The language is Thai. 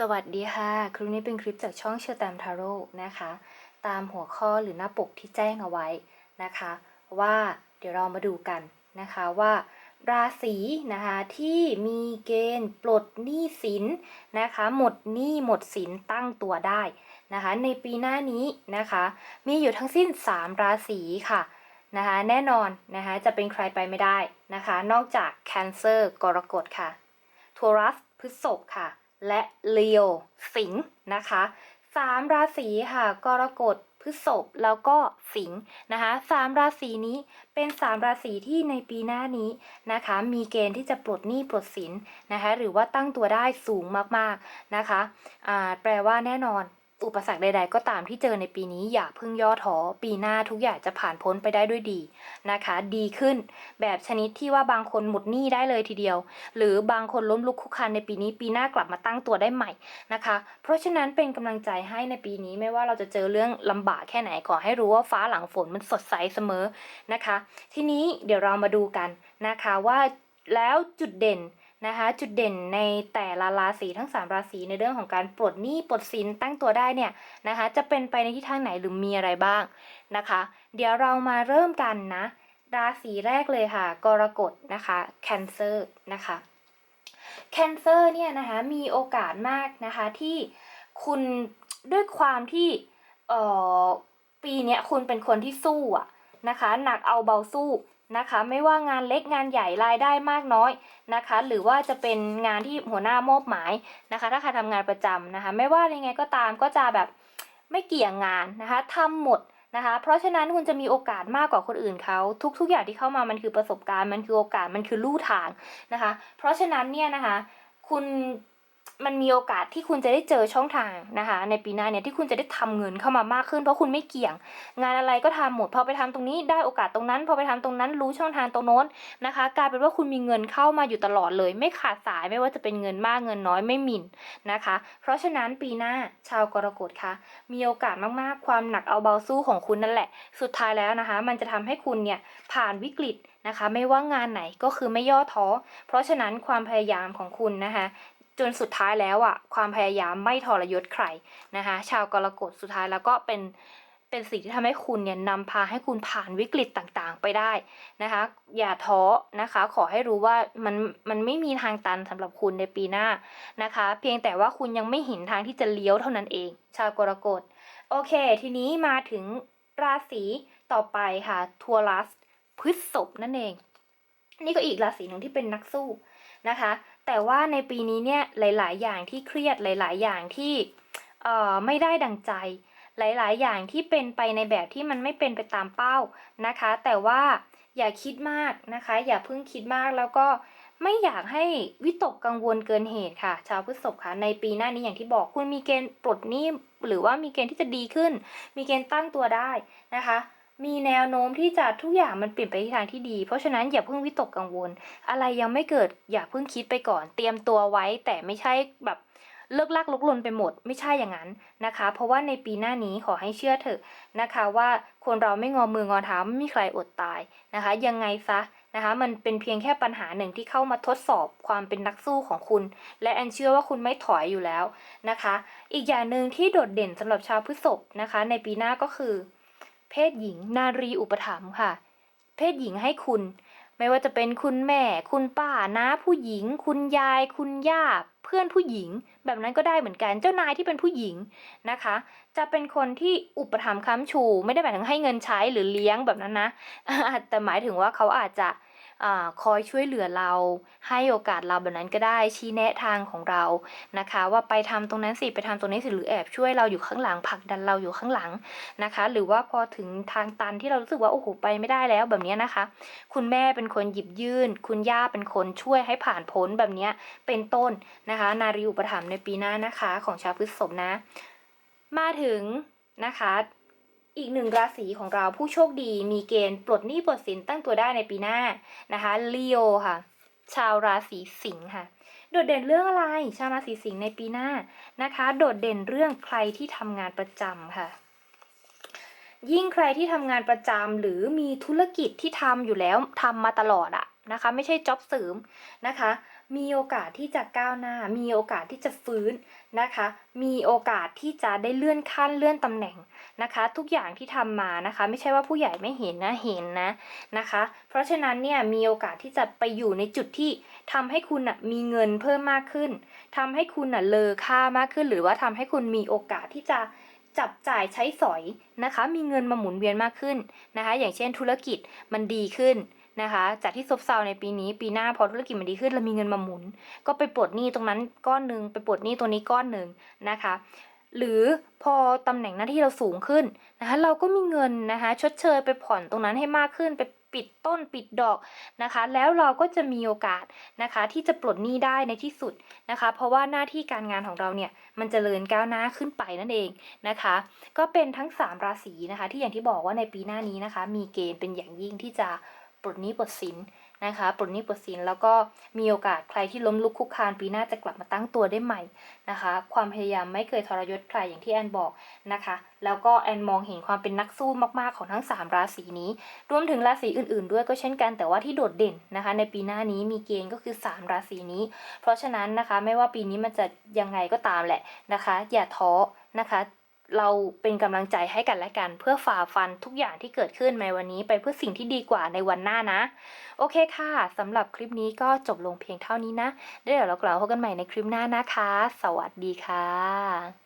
สวัสดีค่ะ คลิปนี้เป็นคลิปจากช่องเชอร์แตมทาโร่นะคะ ตามหัวข้อหรือหน้าปกที่แจ้งเอาไว้นะคะ ว่าเดี๋ยวเรามาดูกันนะคะว่า ราศีนะคะที่มีเกณฑ์ปลดหนี้สินนะคะ หมดหนี้หมดสินตั้งตัวได้นะคะ ในปีหน้านี้นะคะ มีอยู่ทั้งสิ้น 3 ราศีค่ะนะคะแน่นอนนะคะจะเป็นใครไปไม่ได้นะคะ นอกจาก Cancer กรกฎค่ะทอรัสพฤษภค่ะ และเลียวสิงห์นะคะสามราศีค่ะ กรกฎพฤษภแล้วก็สิงห์นะคะสามราศีนี้เป็นสามราศีที่ในปีหน้านี้นะคะ มีเกณฑ์ที่จะปลดหนี้ปลดสินนะคะ หรือว่าตั้งตัวได้สูงมากๆนะคะแปลว่าแน่นอน อุปสรรคใด ๆ ก็ตามที่เจอในปีนี้อย่าเพิ่งย่อท้อปีหน้าทุกอย่างจะผ่านพ้นไปได้ด้วยดีนะคะ ดีขึ้นแบบชนิดที่ว่าบางคนหมดหนี้ได้เลยทีเดียว หรือบางคนล้มลุกคุกคานในปีนี้ ปีหน้ากลับมาตั้งตัวได้ใหม่นะคะ เพราะฉะนั้นเป็นกำลังใจให้ในปีนี้ไม่ว่าเราจะเจอเรื่องลำบากแค่ไหนขอให้รู้ว่าฟ้าหลังฝนมันสดใสเสมอนะคะ ทีนี้เดี๋ยวเรามาดูกันนะคะว่าแล้วจุดเด่น นะคะจุดเด่นในแต่ละราศีทั้ง 3 ราศีในเรื่องของการปลดหนี้ปลดสินตั้งตัวได้เนี่ยนะคะจะเป็นไปในทิศทางไหนหรือมีอะไรบ้างนะคะ เดี๋ยวเรามาเริ่มกันนะ ราศีแรกเลยค่ะ กรกฎนะคะ Cancer นะคะ Cancer เนี่ยนะคะมีโอกาสมากนะคะที่คุณด้วยความที่ออปีนี้คุณเป็นคนที่สู้อะนะคะหนักเอาเบาสู้ นะคะ ไม่ว่างานเล็กงานใหญ่รายได้มากน้อยนะคะ หรือว่าจะเป็นงานที่หัวหน้ามอบหมายนะคะ ถ้าใครทำงานประจำนะคะ ไม่ว่ายังไงก็ตามก็จะแบบไม่เกี่ยงงานนะคะทำหมดนะคะ เพราะฉะนั้นคุณจะมีโอกาสมากกว่าคนอื่นเขาทุก ๆ อย่างที่เข้ามามันคือประสบการณ์มันคือโอกาสมันคือลู่ทางนะคะ เพราะฉะนั้นเนี่ยนะคะ คุณ มันมีโอกาสที่คุณจะได้เจอช่องทางนะคะ ในปีหน้าเนี่ยที่คุณจะได้ทำเงินเข้ามามากขึ้นเพราะคุณไม่เกี่ยง งานอะไรก็ทำหมดพอไปทำตรงนี้ได้โอกาสตรงนั้น พอไปทำตรงนั้นรู้ช่องทางตรงโน้นนะคะ กลายเป็นว่าคุณมีเงินเข้ามาอยู่ตลอดเลย ไม่ขาดสายไม่ว่าจะเป็นเงินมากเงินน้อยไม่หมิ่นนะคะ เพราะฉะนั้นปีหน้าชาวกรกฎคะมีโอกาสมากๆ ความหนักเอาเบาสู้ของคุณนั่นแหละ สุดท้ายแล้วนะคะ มันจะทำให้คุณเนี่ยผ่านวิกฤตนะคะ ไม่ว่างานไหนก็คือไม่ย่อท้อ เพราะฉะนั้นความพยายามของคุณนะคะ จนสุดท้ายแล้วอะความพยายามไม่ทรยศใครนะคะ ชาวกรกฎสุดท้ายแล้วก็เป็นเป็นสิ่งที่ทำให้คุณเนี่ยนำพาให้คุณผ่านวิกฤตต่างๆไปได้นะคะ อย่าท้อนะคะ ขอให้รู้ว่ามันมันไม่มีทางตันสำหรับคุณในปีหน้านะคะ เพียงแต่ว่าคุณยังไม่เห็นทางที่จะเลี้ยวเท่านั้นเอง ชาวกรกฎโอเค ทีนี้มาถึงราศีต่อไปค่ะทัวรัสพฤษภนั่นเอง นี่ก็อีกราศีหนึ่งที่เป็นนักสู้นะคะ แต่ว่าในปีนี้เนี่ยหลาย ๆ อย่างที่เครียดหลาย ๆ อย่างที่เอ่อไม่ได้ดังใจ หลาย ๆ อย่างที่เป็นไปในแบบที่มันไม่เป็นไปตามเป้านะคะ แต่ว่าอย่าคิดมากนะคะ อย่าเพิ่งคิดมากแล้วก็ไม่อยากให้วิตกกังวลเกินเหตุค่ะ ชาวพฤษภค่ะในปีหน้านี้อย่างที่บอกคุณมีเกณฑ์ปลดหนี้หรือว่ามีเกณฑ์ที่จะดีขึ้น มีเกณฑ์ตั้งตัวได้นะคะ มีแนวโน้มที่จะทุกอย่างมันเปลี่ยนไปในทางที่ดี เพราะฉะนั้นอย่าเพิ่งวิตกกังวล อะไรยังไม่เกิดอย่าเพิ่งคิดไปก่อน เตรียมตัวไว้แต่ไม่ใช่แบบเลิกลากลุกลนไปหมด ไม่ใช่อย่างนั้นนะคะ เพราะว่าในปีหน้านี้ขอให้เชื่อเถอะนะคะ ว่าคนเราไม่งอมืองอเท้าไม่มีใครอดตายนะคะ ยังไงซะนะคะ มันเป็นเพียงแค่ปัญหาหนึ่งที่เข้ามาทดสอบความเป็นนักสู้ของคุณ และแอนเชื่อว่าคุณไม่ถอยอยู่แล้วนะคะ อีกอย่างหนึ่งที่โดดเด่นสำหรับชาวพฤษภนะคะ ในปีหน้าก็คือ เพศหญิง นารีอุปถัมภ์ค่ะ เพศหญิงให้คุณ ไม่ว่าจะเป็นคุณแม่ คุณป้าน้าผู้หญิง คุณยาย คุณย่า เพื่อนผู้หญิง แบบนั้นก็ได้เหมือนกัน เจ้านายที่เป็นผู้หญิงนะคะ จะเป็นคนที่อุปถัมภ์ค้ำชู ไม่ได้หมายถึงให้เงินใช้หรือเลี้ยงแบบนั้นนะแต่หมายถึงว่าเขาอาจจะ อคอยช่วยเหลือเรา ให้โอกาสเราแบบนั้นก็ได้ชี้แนะทางของเรานะคะ ว่าไปทำตรงนั้นสิไปทำตรงนี้สิหรือแอบช่วยเราอยู่ข้างหลังผลักดันเราอยู่ข้างหลังนะคะ หรือว่าพอถึงทางตันที่เรารู้สึกว่าโอ้โหไปไม่ได้แล้วแบบนี้นะคะ คุณแม่เป็นคนหยิบยื่น คุณย่าเป็นคนช่วยให้ผ่านพ้นแบบนี้เป็นต้นนะคะ นารีอุปถัมภ์ในปีหน้านะคะ ของชาวพฤษภนะ มาถึงนะคะ อีกหนึ่งราศีของเราผู้โชคดีมีเกณฑ์ปลดหนี้ปลดสินตั้งตัวได้ในปีหน้านะคะลีโอค่ะ ชาวราศีสิงค์ค่ะ โดดเด่นเรื่องอะไร ชาวราศีสิงค์ในปีหน้านะคะ โดดเด่นเรื่องใครที่ทำงานประจำค่ะ ยิ่งใครที่ทำงานประจำหรือมีธุรกิจที่ทำอยู่แล้วทำมาตลอดอะ นะคะ ไม่ใช่จ็อบเสริมนะคะ มีโอกาสที่จะก้าวหน้า มีโอกาสที่จะฟื้นนะคะ มีโอกาสที่จะได้เลื่อนขั้นเลื่อนตำแหน่งนะคะ ทุกอย่างที่ทำมานะคะ ไม่ใช่ว่าผู้ใหญ่ไม่เห็นนะเห็นนะนะคะ เพราะฉะนั้นเนี่ยมีโอกาสที่จะไปอยู่ในจุดที่ทำให้คุณนะมีเงินเพิ่มมากขึ้นทำให้คุณนะเลอค่ามากขึ้น หรือว่าทำให้คุณมีโอกาสที่จะจับจ่ายใช้สอยนะคะ มีเงินมาหมุนเวียนมากขึ้นนะคะ อย่างเช่นธุรกิจมันดีขึ้น นะคะ จากที่ซบเซาในปีนี้ปีหน้าพอธุรกิจมันดีขึ้นเรามีเงินมาหมุน ก็ไปปลดหนี้ตรงนั้นก้อนหนึ่งไปปลดหนี้ตัวนี้ก้อนหนึ่งนะคะ หรือพอตำแหน่งหน้าที่เราสูงขึ้นนะคะเราก็มีเงินนะคะชดเชยไปผ่อนตรงนั้นให้มากขึ้นไปปิดต้นปิดดอกนะคะ แล้วเราก็จะมีโอกาสนะคะที่จะปลดหนี้ได้ในที่สุดนะคะ เพราะว่าหน้าที่การงานของเราเนี่ยมันจเจริญก้าวหน้าขึ้นไปนั่นเองนะคะ ก็เป็นทั้ง 3 ราศีนะคะ ที่อย่างที่บอกว่าในปีหน้านี้นะคะ มีเกณฑ์เป็นอย่างยิ่งที่จะ ปลดหนี้ปลดสินนะคะปลดหนี้ปลดสินแล้วก็มีโอกาสใครที่ล้มลุกคุกคานปีหน้าจะกลับมาตั้งตัวได้ใหม่นะคะ ความพยายามไม่เคยทรยศใครอย่างที่แอนบอกนะคะ แล้วก็แอนมองเห็นความเป็นนักสู้มากๆของทั้ง 3 ราศีนี้ รวมถึงราศีอื่นๆ ด้วยก็เช่นกันแต่ว่าที่โดดเด่นนะคะ ในปีหน้านี้มีเกณฑ์ก็คือ 3 ราศีนี้ เพราะฉะนั้นนะคะไม่ว่าปีนี้มันจะยังไงก็ตามแหละนะคะ อย่าท้อนะคะ เราเป็นกำลังใจให้กันและกัน เพื่อฝ่าฟันทุกอย่างที่เกิดขึ้นในวันนี้ไปเพื่อสิ่งที่ดีกว่าในวันหน้านะ โอเคค่ะสำหรับคลิปนี้ก็จบลงเพียงเท่านี้นะเดี๋ยวเรากลับมาพบกันใหม่ในคลิปหน้านะคะ สวัสดีค่ะ